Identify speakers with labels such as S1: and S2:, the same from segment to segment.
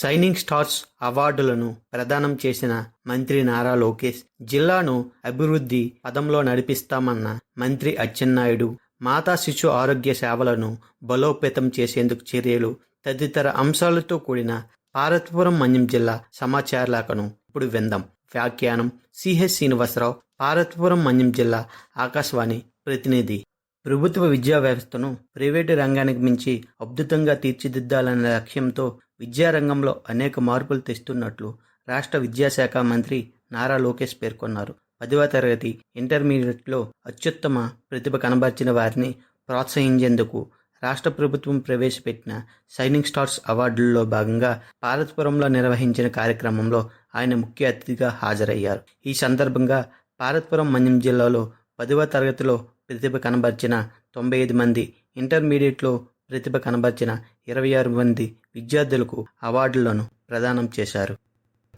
S1: Signing stars అవార్డులను ప్రదానం చేసిన మంత్రి నారా లోకేష్ జిల్లాను అభివృద్ధి పదంలో నడిపిస్తామన్న మంత్రి అచ్చెన్నాయుడు మాతా శిశు ఆరోగ్య సేవలను బలోపేతం చేసేందుకు చర్యలు తదితర అంశాలతో కూడిన పార్వతీపురం మన్యం జిల్లా సమాచారలాఖను ఇప్పుడు విందాం. వ్యాఖ్యానం సిహెచ్ శ్రీనివాసరావు పార్వతీపురం మన్యం జిల్లా ఆకాశవాణి ప్రతినిధి. ప్రభుత్వ విద్యా వ్యవస్థను ప్రైవేటు రంగానికి మించి అద్భుతంగా తీర్చిదిద్దాలనే లక్ష్యంతో విద్యారంగంలో అనేక మార్పులు తెస్తున్నట్లు రాష్ట్ర విద్యాశాఖ మంత్రి నారా లోకేష్ పేర్కొన్నారు. పదవ తరగతి ఇంటర్మీడియట్లో అత్యుత్తమ ప్రతిభ కనబర్చిన వారిని ప్రోత్సహించేందుకు రాష్ట్ర ప్రభుత్వం ప్రవేశపెట్టిన సైనింగ్ స్టార్స్ అవార్డుల్లో భాగంగా పార్వతీపురంలో నిర్వహించిన కార్యక్రమంలో ఆయన ముఖ్య అతిథిగా హాజరయ్యారు. ఈ సందర్భంగా పారత్పురం మన్యం జిల్లాలో పదవ తరగతిలో ప్రతిభ కనబర్చిన తొంభై ఐదు మంది ఇంటర్మీడియట్లో ప్రతిభ కనబర్చిన ఇరవై ఆరు మంది విద్యార్థులకు అవార్డులను ప్రదానం చేశారు.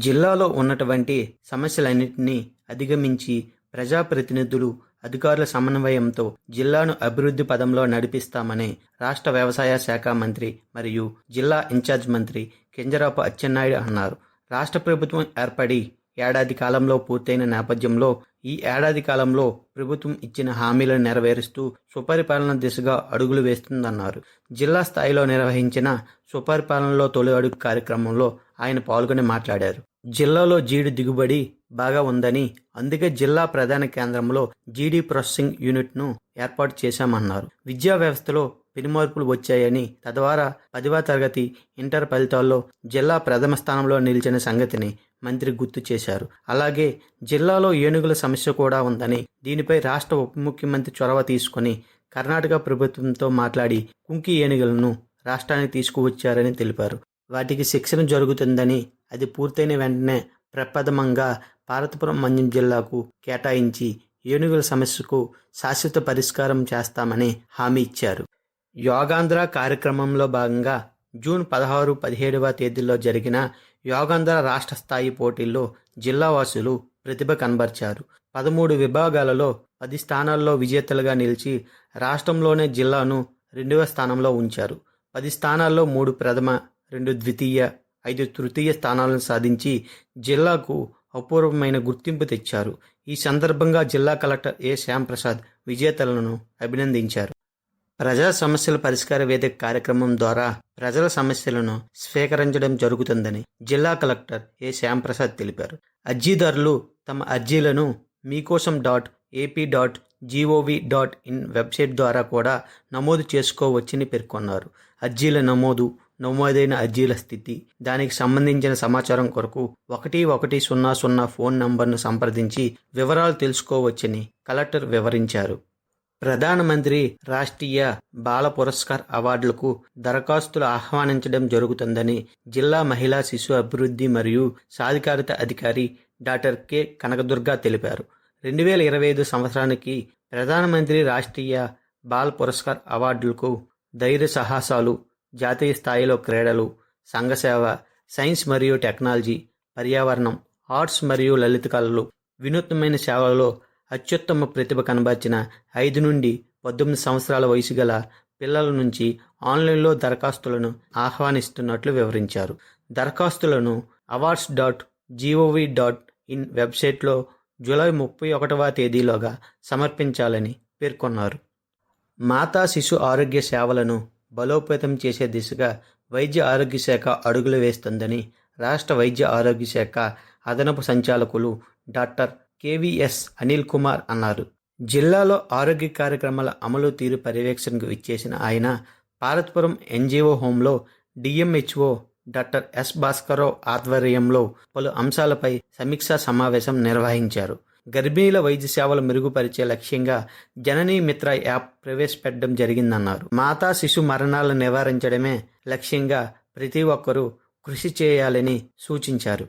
S1: జిల్లాలో ఉన్నటువంటి సమస్యలన్నింటినీ అధిగమించి ప్రజాప్రతినిధులు అధికారుల సమన్వయంతో జిల్లాను అభివృద్ధి పదంలో నడిపిస్తామని రాష్ట్ర వ్యవసాయ శాఖ మంత్రి మరియు జిల్లా ఇన్ఛార్జ్ మంత్రి కింజరాపు అచ్చెన్నాయుడు అన్నారు. రాష్ట్ర ప్రభుత్వం ఏర్పడి ఏడాది కాలంలో పూర్తయిన నేపథ్యంలో ఈ ఏడాది కాలంలో ప్రభుత్వం ఇచ్చిన హామీలను నెరవేరుస్తూ సుపరిపాలన దిశగా అడుగులు వేస్తుందన్నారు. జిల్లా స్థాయిలో నిర్వహించిన సుపరిపాలనలో తొలి అడుగు కార్యక్రమంలో ఆయన పాల్గొని మాట్లాడారు. జిల్లాలో జీడి దిగుబడి బాగా ఉందని అందుకే జిల్లా ప్రధాన కేంద్రంలో జీడీ ప్రాసెసింగ్ యూనిట్ను ఏర్పాటు చేశామన్నారు. విద్యా వ్యవస్థలో పెనుమార్పులు వచ్చాయని తద్వారా పదవ తరగతి ఇంటర్ ఫలితాల్లో జిల్లా ప్రథమ స్థానంలో నిలిచిన సంగతిని మంత్రి గుర్తు చేశారు. అలాగే జిల్లాలో ఏనుగుల సమస్య కూడా ఉందని దీనిపై రాష్ట్ర ఉప ముఖ్యమంత్రి చొరవ తీసుకొని కర్ణాటక ప్రభుత్వంతో మాట్లాడి కుంకి ఏనుగులను రాష్ట్రానికి తీసుకువచ్చారని తెలిపారు. వాటికి శిక్షణ జరుగుతుందని అది పూర్తయిన వెంటనే ప్రప్రథమంగా భారతపురం మన్యం జిల్లాకు కేటాయించి ఏనుగుల సమస్యకు శాశ్వత పరిష్కారం చేస్తామని హామీ ఇచ్చారు. యోగాంధ్ర కార్యక్రమంలో భాగంగా జూన్ పదహారు పదిహేడవ తేదీల్లో జరిగిన యోగాంధ్ర రాష్ట్ర స్థాయి పోటీల్లో జిల్లావాసులు ప్రతిభ కనబర్చారు. పదమూడు విభాగాలలో పది స్థానాల్లో విజేతలుగా నిలిచి రాష్ట్రంలోనే జిల్లాను రెండవ స్థానంలో ఉంచారు. పది స్థానాల్లో మూడు ప్రథమ రెండు ద్వితీయ ఐదు తృతీయ స్థానాలను సాధించి జిల్లాకు అపూర్వమైన గుర్తింపు తెచ్చారు. ఈ సందర్భంగా జిల్లా కలెక్టర్ ఏ. శ్యాంప్రసాద్ విజేతలను అభినందించారు. ప్రజా సమస్యల పరిష్కార వేదిక కార్యక్రమం ద్వారా ప్రజల సమస్యలను స్వీకరించడం జరుగుతుందని జిల్లా కలెక్టర్ ఏ శ్యాంప్రసాద్ తెలిపారు. అర్జీదారులు తమ అర్జీలను Meekosam dot AP dot gov dot in website ద్వారా కూడా నమోదు చేసుకోవచ్చని పేర్కొన్నారు. అర్జీల నమోదు నమోదైన అర్జీల స్థితి దానికి సంబంధించిన సమాచారం కొరకు ఒకటి ఒకటి సున్నా సున్నా ఫోన్ నంబర్ను సంప్రదించి వివరాలు తెలుసుకోవచ్చని కలెక్టర్ వివరించారు. ప్రధానమంత్రి రాష్ట్రీయ బాల పురస్కార్ అవార్డులకు దరఖాస్తులు ఆహ్వానించడం జరుగుతుందని జిల్లా మహిళా శిశు అభివృద్ధి మరియు సాధికారిత అధికారి డాక్టర్ కె. కనకదుర్గ తెలిపారు. రెండు వేల ఇరవై ఐదు సంవత్సరానికి ప్రధానమంత్రి రాష్ట్రీయ బాల్ పురస్కార్ అవార్డులకు ధైర్య సాహసాలు జాతీయ స్థాయిలో క్రీడలు సంఘసేవ సైన్స్ మరియు టెక్నాలజీ పర్యావరణం ఆర్ట్స్ మరియు లలిత కళలు వినూత్నమైన సేవలలో అత్యుత్తమ ప్రతిభ కనబర్చిన ఐదు నుండి పద్దెనిమిది సంవత్సరాల వయసు గల పిల్లల నుంచి ఆన్లైన్లో దరఖాస్తులను ఆహ్వానిస్తున్నట్లు వివరించారు. దరఖాస్తులను awards dot gov dot in వెబ్సైట్లో జూలై ముప్పై ఒకటవ తేదీలోగా సమర్పించాలని పేర్కొన్నారు. మాతా శిశు ఆరోగ్య సేవలను బలోపేతం చేసే దిశగా వైద్య ఆరోగ్య శాఖ అడుగులు వేస్తుందని రాష్ట్ర వైద్య ఆరోగ్య శాఖ అదనపు సంచాలకులు డాక్టర్ కేవీఎస్ అనిల్ కుమార్ అన్నారు. జిల్లాలో ఆరోగ్య కార్యక్రమాల అమలు తీరు పర్యవేక్షణకు ఇచ్చేసిన ఆయన పార్వతీపురం ఎన్జిఓ హోంలో డిఎంహెచ్ఓ డాక్టర్ ఎస్ భాస్కరరావు ఆధ్వర్యంలో పలు అంశాలపై సమీక్షా సమావేశం నిర్వహించారు. గర్భిణీల వైద్య సేవలు మెరుగుపరిచే లక్ష్యంగా జననీ మిత్ర యాప్ ప్రవేశపెట్టడం జరిగిందన్నారు. మాతా శిశు మరణాలను నివారించడమే లక్ష్యంగా ప్రతి ఒక్కరూ కృషి చేయాలని సూచించారు.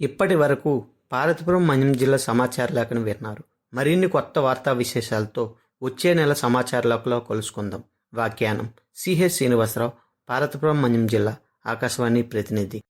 S1: ఇప్పటి వరకు పార్వతీపురం మన్యం జిల్లా సమాచార లేఖను విన్నారు. మరిన్ని కొత్త వార్తా విశేషాలతో వచ్చే నెల సమాచార లేఖలో కలుసుకుందాం. వ్యాఖ్యానం సిహెచ్ శ్రీనివాసరావు పార్వతీపురం మన్యం జిల్లా ఆకాశవాణి ప్రతినిధి.